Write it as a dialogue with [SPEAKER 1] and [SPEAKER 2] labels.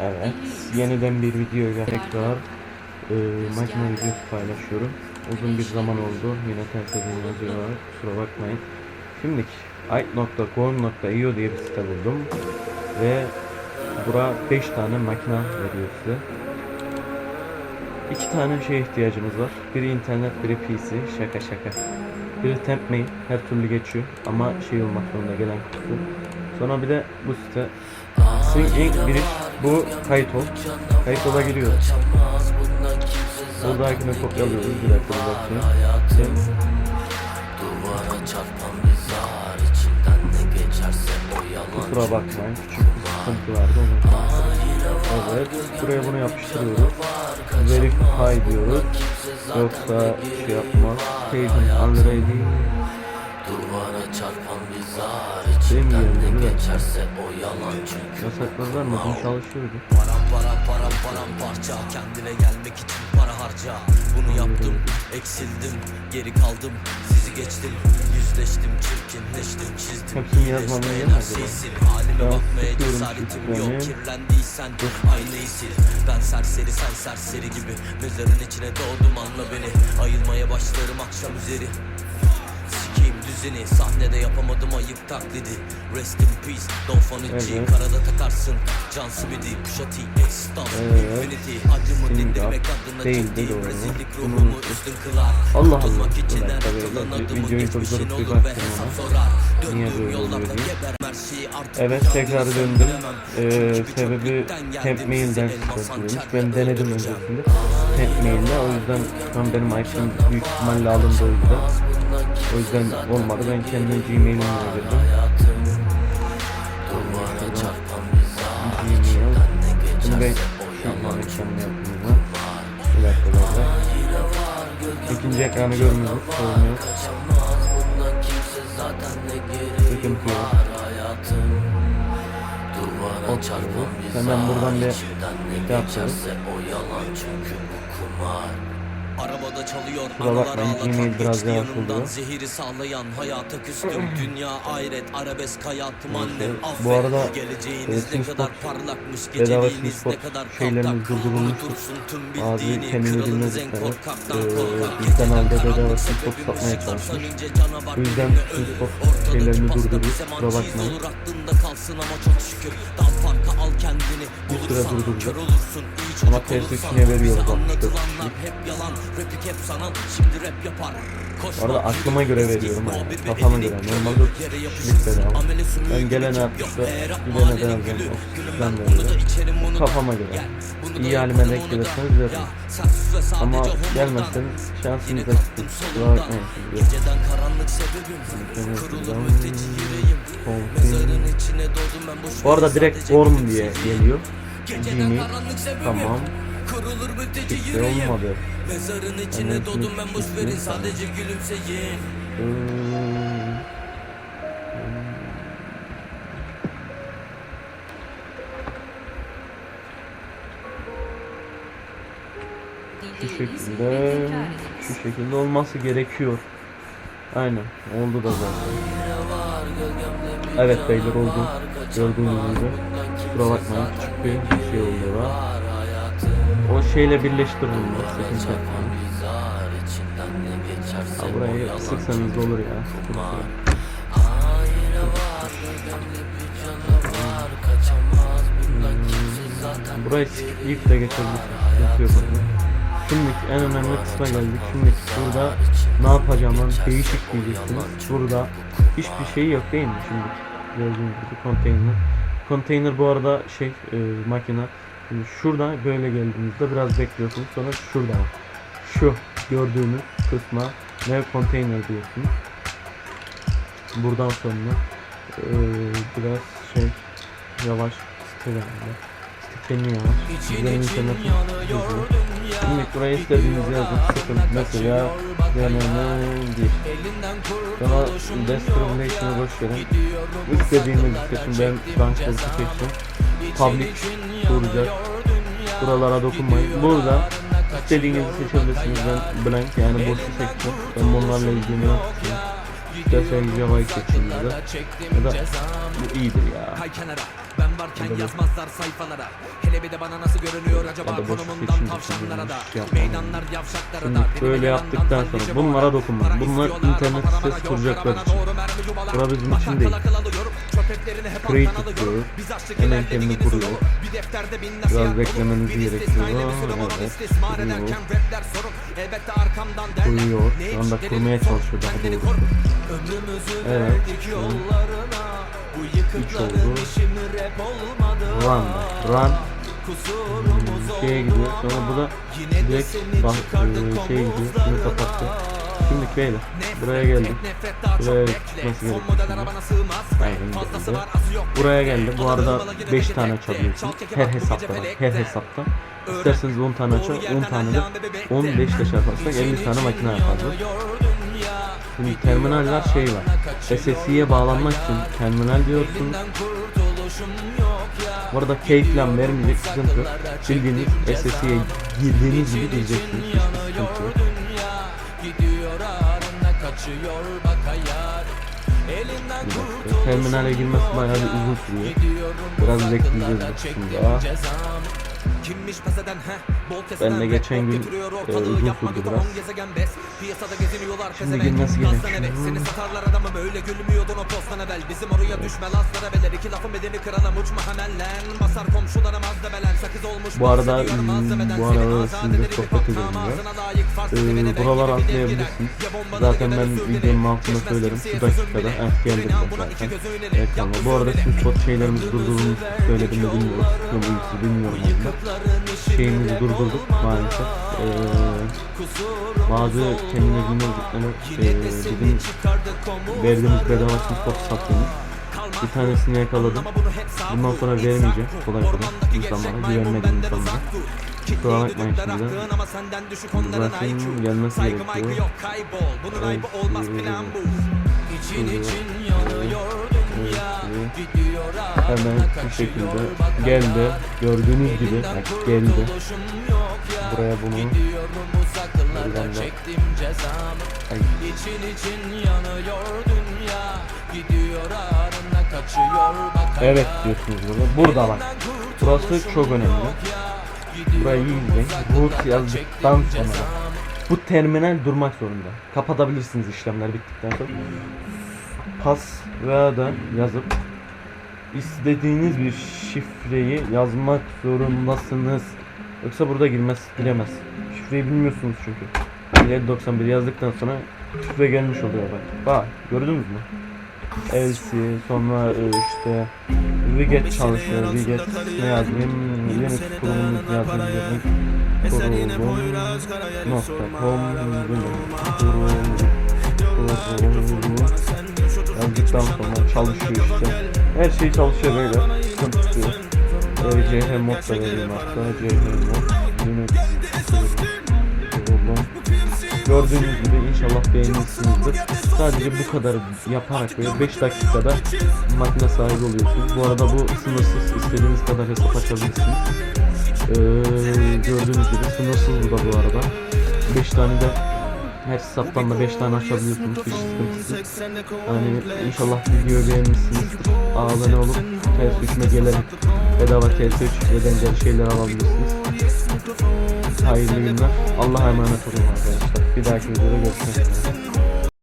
[SPEAKER 1] Evet, yeniden bir videoyla tekrar e, makine videosu paylaşıyorum. Uzun bir zaman oldu, yine terk edilmez olarak kusura bakmayın. Şimdi ait.com.io diye bir site buldum ve bura 5 tane makine veriyor size. İki tane şeye ihtiyacımız var. Biri internet, biri PC. Şaka şaka. Biri temp mail. Her türlü geçiyor ama şey olmak zorunda gelen kutusu. Sonra bir de bu site Swing Inc. iş. Bu kayıt ol. Kayıt ola giriyoruz. Buradakini kopyalıyoruz. Bir dakika bir bakayım. Kusura bakmayın. Küçük bir sıkıntı vardı. Onu Evet. Buraya bunu yapıştırıyoruz. Verify diyoruz. Yoksa şey yapmaz. Payment unready.
[SPEAKER 2] Duvara çarpan bir zar
[SPEAKER 1] Benim yerimde
[SPEAKER 2] geçerse o yalan çünkü.
[SPEAKER 1] Yasaklar var mı? Bunu çalışıyordu.
[SPEAKER 2] Param param param param parça. Kendine gelmek için para harca. Bunu yaptım eksildim Geri kaldım sizi geçtim. Yüzleştim çirkinleştim çizdim.
[SPEAKER 1] Hepsini yazmam
[SPEAKER 2] İyileşmeyen
[SPEAKER 1] gerekmez
[SPEAKER 2] her şeyi
[SPEAKER 1] mi?
[SPEAKER 2] sil Halime bakmaya cesaretim yok. Kirlendiysen aynayı sil. Ben serseri sen serseri gibi Mezarın içine doğdum. Anla beni. Ayılmaya başlarım akşam üzeri Düzeni Sahnede yapamadım ayıp taklidi Rest in peace Fanucci
[SPEAKER 1] Evet.
[SPEAKER 2] Karada takarsın Can Smith'i Pusha T Extant
[SPEAKER 1] Evet.
[SPEAKER 2] Infinity Acımı dindirmek adına
[SPEAKER 1] doğru.
[SPEAKER 2] Rezillik ruhumu üstün kılar
[SPEAKER 1] Allah Allah.
[SPEAKER 2] için her atılan
[SPEAKER 1] videoyu
[SPEAKER 2] geçmişin olur ve hesap sorar Döndüğüm yollarda geber şeyi artık
[SPEAKER 1] Evet tekrar döndüm. Ee, sebebi temp mailden
[SPEAKER 2] hançerle
[SPEAKER 1] Ben denedim öncesinde. Temp mailde o yüzden an benim iPhone büyük ihtimalle alındı o yüzden. O yüzden olmadı. Ben kendi Gmail'imle girdim.
[SPEAKER 2] Duvara çarpan bir zar
[SPEAKER 1] Gmail.
[SPEAKER 2] içinden ne
[SPEAKER 1] Bunu ben
[SPEAKER 2] geçerse o
[SPEAKER 1] şu an
[SPEAKER 2] yalan
[SPEAKER 1] kendi yaptım. Bir dakika böyle. İkinci ekranı görmüyoruz.
[SPEAKER 2] Gereği
[SPEAKER 1] Sıkıntı yok. Hemen buradan bir yapalım.
[SPEAKER 2] geçerse o yalan çünkü bu kumar Arabada çalıyor analar
[SPEAKER 1] bakmayın,
[SPEAKER 2] ağlatan
[SPEAKER 1] Gmail biraz
[SPEAKER 2] geçti yanımdan. Zehiri sağlayan hayata küstüm Dünya ayret arabesk hayatım annem affet
[SPEAKER 1] Bu arada,
[SPEAKER 2] Geleceğiniz
[SPEAKER 1] e,
[SPEAKER 2] ne
[SPEAKER 1] Sims
[SPEAKER 2] kadar parlakmış Geceliğiniz ne kadar
[SPEAKER 1] şeylerimiz
[SPEAKER 2] kaltak. Unutursun tüm bildiğini Kralınız en korkaktan
[SPEAKER 1] Ee,
[SPEAKER 2] korkak
[SPEAKER 1] bizden
[SPEAKER 2] Geceden karanlık sebebim ışıklar sönünce canavar
[SPEAKER 1] Sims
[SPEAKER 2] ölür.
[SPEAKER 1] Şeylerini
[SPEAKER 2] pasta
[SPEAKER 1] durduruyoruz.
[SPEAKER 2] bir zaman
[SPEAKER 1] Kusura
[SPEAKER 2] çiz
[SPEAKER 1] bakmayın.
[SPEAKER 2] olur aklında kalsın ama çok şükür Dal farkı al kendini bulursan kör olursun
[SPEAKER 1] Ama
[SPEAKER 2] çocuk
[SPEAKER 1] PS3
[SPEAKER 2] olursan
[SPEAKER 1] yine veriyor
[SPEAKER 2] bize
[SPEAKER 1] bak,
[SPEAKER 2] anlatılanlar
[SPEAKER 1] işte.
[SPEAKER 2] hep yalan Rapik hep sanal şimdi rap yapar Koşma,
[SPEAKER 1] Bu arada aklıma göre veriyorum yani. Kafama göre. Normalde
[SPEAKER 2] yapışırsın,
[SPEAKER 1] bedava. Ben
[SPEAKER 2] gibi
[SPEAKER 1] gelen
[SPEAKER 2] çok
[SPEAKER 1] artiste
[SPEAKER 2] yok. Eğer
[SPEAKER 1] bir
[SPEAKER 2] mahallenin
[SPEAKER 1] deneden
[SPEAKER 2] gülü,
[SPEAKER 1] alacağım. Ben
[SPEAKER 2] da
[SPEAKER 1] veriyorum.
[SPEAKER 2] da
[SPEAKER 1] Kafama göre.
[SPEAKER 2] Da
[SPEAKER 1] İyi halime denk
[SPEAKER 2] da.
[SPEAKER 1] gelirseniz veririm. Ama gelmezsen şansınıza
[SPEAKER 2] kalktım
[SPEAKER 1] kusura bakmayın. de.
[SPEAKER 2] Geceden karanlık
[SPEAKER 1] Bu arada direkt form diye geliyor.
[SPEAKER 2] Geceden karanlık sebebim
[SPEAKER 1] Tamam.
[SPEAKER 2] Kırılır mülteci
[SPEAKER 1] Hiçbir şey
[SPEAKER 2] yüreğim
[SPEAKER 1] olmadı.
[SPEAKER 2] Mezarın içine
[SPEAKER 1] şunu
[SPEAKER 2] doğdum ben boş verin
[SPEAKER 1] tutayım.
[SPEAKER 2] sadece gülümseyin
[SPEAKER 1] Şu şekilde şu şekilde olması gerekiyor. Aynen oldu da zaten. Evet beyler oldu. Gördüğünüz gibi. Kusura bakmayın küçük bir şey oldu da. O şeyle birleştirildi. Sıkıntı yapmayın.
[SPEAKER 2] O
[SPEAKER 1] burayı sıksanız olur ya.
[SPEAKER 2] Zaten
[SPEAKER 1] Burayı skipleyip de orada. Şimdi en önemli kısma geldik. Şimdi burada ne yapacağım lan değişik diyeceksiniz. Burada hiçbir şey yok değil mi şimdi? Gördüğünüz gibi konteyner. Konteyner bu arada şey e, makine. Şimdi şurada böyle geldiğinizde biraz bekliyorsunuz. Sonra şurada bak. Şu gördüğünüz kısma ne konteyner diyorsunuz. Buradan sonra e, biraz şey yavaş siteleniyor. Siteleniyor. Güzel internet hızlı. Şimdi buraya istediğinizi yazın. Sıkın. Mesela deneme değil. Sonra Destrolation'ı boş verin. İstediğinizi seçin. Ben Frankfurt'u seçtim. Public duracak. Buralara dokunmayın. Burada istediğinizi seçebilirsiniz. Ben blank yani boşu seçtim. Ben bunlarla ilgili yaptım. İsterseniz Java'yı seçin. Ya da bu iyidir ya.
[SPEAKER 2] Varken yazmazlar sayfalara Hele bir de bana nasıl görünüyor acaba konumundan tavşanlara da. Meydanlar yavşaklara da
[SPEAKER 1] böyle yaptıktan sonra
[SPEAKER 2] bu
[SPEAKER 1] bunlara dokunma. Bunlar internet
[SPEAKER 2] yok,
[SPEAKER 1] kuracaklar için.
[SPEAKER 2] doğru.
[SPEAKER 1] Bura bizim için değil.
[SPEAKER 2] Biz açtık
[SPEAKER 1] Hemen kendini kuruyor. Biraz
[SPEAKER 2] dolu.
[SPEAKER 1] beklemeniz
[SPEAKER 2] Bir
[SPEAKER 1] gerekiyor. Evet, kuruyor. Şu anda kurmaya çalışıyor daha.
[SPEAKER 2] Ömrümüzü
[SPEAKER 1] Evet.
[SPEAKER 2] verdik yollarına. Bu yıkıkların
[SPEAKER 1] oldu. Run. Run.
[SPEAKER 2] Kusurumuz
[SPEAKER 1] Şeye gidiyor. Sonra bu da direkt bak
[SPEAKER 2] çıkardık
[SPEAKER 1] e, şeye gidiyor. Şunu kapattı. Şimdi beyler buraya geldim. Buraya gerekiyor
[SPEAKER 2] model
[SPEAKER 1] şimdi. Buraya geldi. Bu arada
[SPEAKER 2] Alır balına
[SPEAKER 1] 5
[SPEAKER 2] girer
[SPEAKER 1] tane açabiliyorsun. Her hesapta. Her hesapta. İsterseniz 10 tane açar, 10 tane de 15 ile çarparsak 50 tane makine yaparız. Şimdi terminaller şey var. SSD'ye bağlanmak için terminal diyorsun. Bu arada keyiflen vermeyecek sıkıntı yok. Bildiğiniz SSD'ye girdiğiniz gibi diyeceksiniz. Hiçbir sıkıntı yok. Terminale girmesi bayağı bir uzun sürüyor. Biraz bekleyeceğiz bu kısımda.
[SPEAKER 2] Kimmiş pes eden bol keseden
[SPEAKER 1] Ben de geçen gün, e, uzun sürdü
[SPEAKER 2] bir
[SPEAKER 1] biraz.
[SPEAKER 2] Piyasada geziniyorlar
[SPEAKER 1] Şimdi girmesi gerekiyor.
[SPEAKER 2] seni satarlar adamım öyle gülmüyordun o postan evvel Bizim oraya düşme lazlara beler iki lafın bedeni kırana uçma hemen lan Basar komşulara mazda belen sakız olmuş
[SPEAKER 1] Bu arada, bu arada sizinle sohbet edelim Ee,
[SPEAKER 2] dev
[SPEAKER 1] atlayabilirsiniz. Zaten ben videonun altında söylerim. Şu dakikada. Evet geldim zaten. tamam. Bu arada
[SPEAKER 2] Yapma
[SPEAKER 1] Switchbot şeylerimizi durdurduğumuzu söyledim mi bilmiyorum. Bilmiyorum aslında. Şeyimizi durdurduk maalesef. Ee, bazı kendine bilmedikleri ee, bizim verdiğimiz bedava Switchbot sattığımız bir tanesini yakaladım. Bundan sonra vermeyeceğim kolay kolay insanlara, güvenmediğim insanlara. Kusura bakmayın şimdi. Bırakın gelmesi gerekiyor. Evet,
[SPEAKER 2] İçin
[SPEAKER 1] Hemen bu şekilde geldi. Gördüğünüz gibi bak geldi. Buraya bunu Buradan da- Ay, Evet diyorsunuz burada. Burada bak. Burası çok önemli. Burayı iyi izleyin. Root yazdıktan sonra bu terminal durmak zorunda. Kapatabilirsiniz işlemler bittikten sonra. Pas veya da yazıp istediğiniz bir şifreyi yazmak zorundasınız. Yoksa burada girmez, giremez. Şifreyi bilmiyorsunuz çünkü. 5791 yazdıktan sonra şifre gelmiş oluyor bak. Bak gördünüz mü? Elsi sonra e, işte Wiget çalışıyor. Wiget ne yazayım? Linux kurulumunu yazayım. Kurulum nokta com yazdıktan sonra çalışıyor işte. Her şey çalışıyor böyle. Sıkıntı yok. Ee, CH mod da vereyim hatta. CH mod. Linux. Gördüğünüz gibi inşallah beğenmişsinizdir. Sadece bu kadar yaparak böyle 5 dakikada makine sahibi oluyorsunuz. Bu arada bu sınırsız istediğiniz kadar hesap açabilirsiniz. Ee, gördüğünüz gibi sınırsız bu da bu arada. 5 tane de her hesaptan da 5 tane açabiliyorsunuz. Hiç sıkıntısız. Yani inşallah videoyu beğenmişsinizdir. Abone olup TS3'üme gelerek bedava TS3 ve benzeri şeyler alabilirsiniz. Hayırlı günler. Allah'a emanet olun arkadaşlar. Bir dahaki videoda görüşmek üzere.